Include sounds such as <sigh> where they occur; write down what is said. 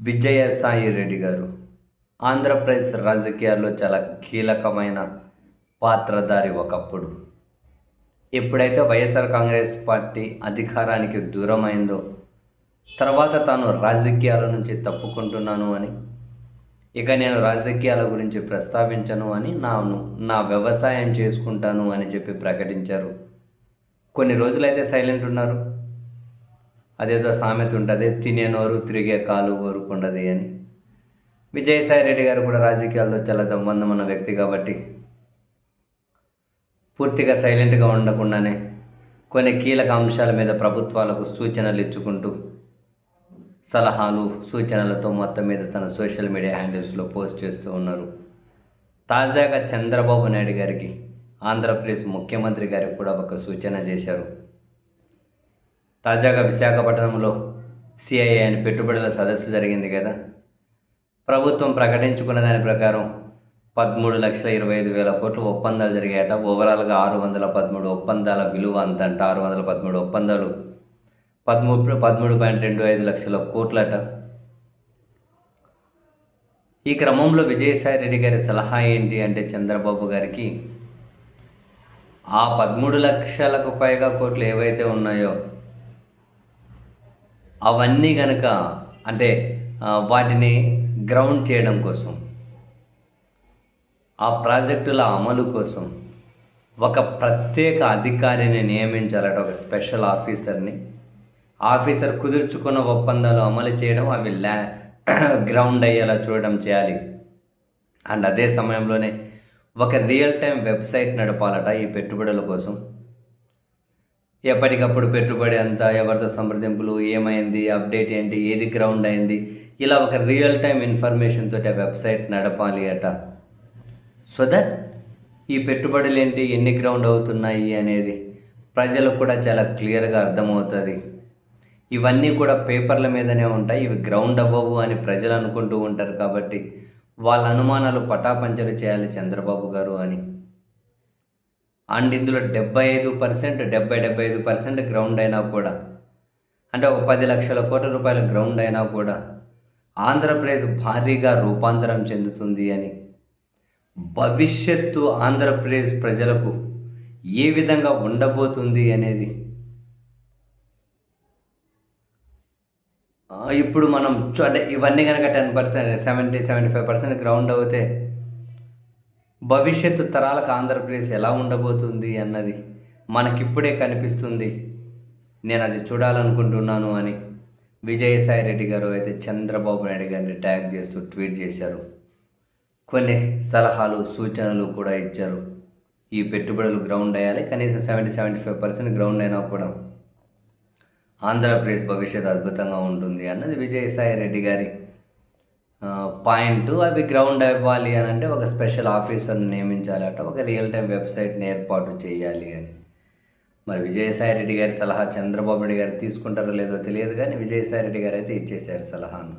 విజయసాయి రెడ్డి గారు ఆంధ్రప్రదేశ్ రాజకీయాల్లో చాలా కీలకమైన పాత్రధారి ఒకప్పుడు. ఎప్పుడైతే వైఎస్ఆర్ కాంగ్రెస్ పార్టీ అధికారానికి దూరమైందో తర్వాత తాను రాజకీయాల నుంచి తప్పుకుంటున్నాను అని ఇక నేను రాజకీయాల గురించి ప్రస్తావించను అని నాను నా వ్యవసాయం చేసుకుంటాను అని చెప్పి ప్రకటించారు. కొన్ని రోజులైతే సైలెంట్ ఉన్నారు. అదేదో సామెత ఉంటుంది తినే నోరు తిరిగే కాలు ఊరుకుండదు అని. విజయసాయి రెడ్డి గారు కూడా రాజకీయాల్లో చాలా సంబంధం ఉన్న వ్యక్తి కాబట్టి పూర్తిగా సైలెంట్గా ఉండకుండానే కొన్ని కీలక అంశాల మీద ప్రభుత్వాలకు సూచనలు ఇచ్చుకుంటూ సలహాలు సూచనలతో మొత్తం మీద తన సోషల్ మీడియా హ్యాండిల్స్లో పోస్ట్ చేస్తూ ఉన్నారు. తాజాగా చంద్రబాబు నాయుడు గారికి ఆంధ్రప్రదేశ్ ముఖ్యమంత్రి గారికి కూడా ఒక సూచన చేశారు. తాజాగా విశాఖపట్నంలో సిఐఏ అని పెట్టుబడుల సదస్సు జరిగింది కదా. ప్రభుత్వం ప్రకటించుకున్న దాని ప్రకారం పదమూడు లక్షల ఇరవై ఐదు వేల కోట్లు ఒప్పందాలు జరిగాయట. ఓవరాల్గా ఆరు వందల పదమూడు ఒప్పందాల విలువ అంతంట. ఆరు వందల పదమూడు ఒప్పందాలు పదమూడు పదమూడు పాయింట్ రెండు ఐదు లక్షల కోట్లట. ఈ క్రమంలో విజయసాయి రెడ్డి గారి సలహా ఏంటి అంటే చంద్రబాబు గారికి ఆ పదమూడు లక్షలకు పైగా కోట్లు ఏవైతే ఉన్నాయో అవన్నీ కనుక అంటే వాటిని గ్రౌండ్ చేయడం కోసం ఆ ప్రాజెక్టుల అమలు కోసం ఒక ప్రత్యేక అధికారిని నియమించాలట ఒక స్పెషల్ ఆఫీసర్ని. ఆఫీసర్ కుదుర్చుకున్న ఒప్పందాలు అమలు చేయడం అవి ల్యా <clears throat> గ్రౌండ్ అయ్యేలా చూడడం చేయాలి. అండ్ అదే సమయంలోనే ఒక రియల్ టైం వెబ్సైట్ నడపాలట ఈ పెట్టుబడుల కోసం. ఎప్పటికప్పుడు పెట్టుబడి అంతా ఎవరితో సంప్రదింపులు ఏమైంది అప్డేట్ ఏంటి ఏది గ్రౌండ్ అయింది ఇలా ఒక రియల్ టైం ఇన్ఫర్మేషన్ తోటి ఆ వెబ్సైట్ నడపాలి అట. సో దట్ ఈ పెట్టుబడులు ఏంటి ఎన్ని గ్రౌండ్ అవుతున్నాయి అనేది ప్రజలకు కూడా చాలా క్లియర్గా అర్థమవుతుంది. ఇవన్నీ కూడా పేపర్ల మీదనే ఉంటాయి ఇవి గ్రౌండ్ అవ్వవు అని ప్రజలు అనుకుంటూ ఉంటారు కాబట్టి వాళ్ళ అనుమానాలు పటాపంచలు చేయాలి చంద్రబాబు గారు అని. అండ్ ఇందులో డెబ్బై ఐదు పర్సెంట్ డెబ్బై డెబ్బై ఐదు పర్సెంట్ గ్రౌండ్ అయినా కూడా. అంటే ఒక పది లక్షల కోట్ల రూపాయల గ్రౌండ్ అయినా కూడా ఆంధ్రప్రదేశ్ భారీగా రూపాంతరం చెందుతుంది అని. భవిష్యత్తు ఆంధ్రప్రదేశ్ ప్రజలకు ఏ విధంగా ఉండబోతుంది అనేది. ఇప్పుడు మనం అంటే ఇవన్నీ కనుక ten percent seventy seventy five percent ground అవుతే భవిష్యత్తు తరాలకు ఆంధ్రప్రదేశ్ ఎలా ఉండబోతుంది అన్నది మనకిప్పుడే కనిపిస్తుంది. నేను అది చూడాలనుకుంటున్నాను అని విజయసాయి రెడ్డి గారు అయితే చంద్రబాబు నాయుడు గారిని ట్యాగ్ చేస్తూ ట్వీట్ చేశారు. కొన్ని సలహాలు సూచనలు కూడా ఇచ్చారు. ఈ పెట్టుబడులు గ్రౌండ్ అయ్యాలి కనీసం seventy seventy five percent ground అయినా కూడా ఆంధ్రప్రదేశ్ భవిష్యత్తు అద్భుతంగా ఉంటుంది అన్నది విజయసాయి రెడ్డి గారి పాయింట్ అవి గ్రౌండ్ అవ్వాలి అని అంటే ఒక స్పెషల్ ఆఫీసర్ని నియమించాలట ఒక రియల్ టైం వెబ్సైట్ని ఏర్పాటు చేయాలి అని. మరి విజయసాయి రెడ్డి గారి సలహా చంద్రబాబు నాయుడు గారు తీసుకుంటారో లేదో తెలియదు కానీ విజయసాయి రెడ్డి గారు అయితే ఇచ్చేశారు సలహాను.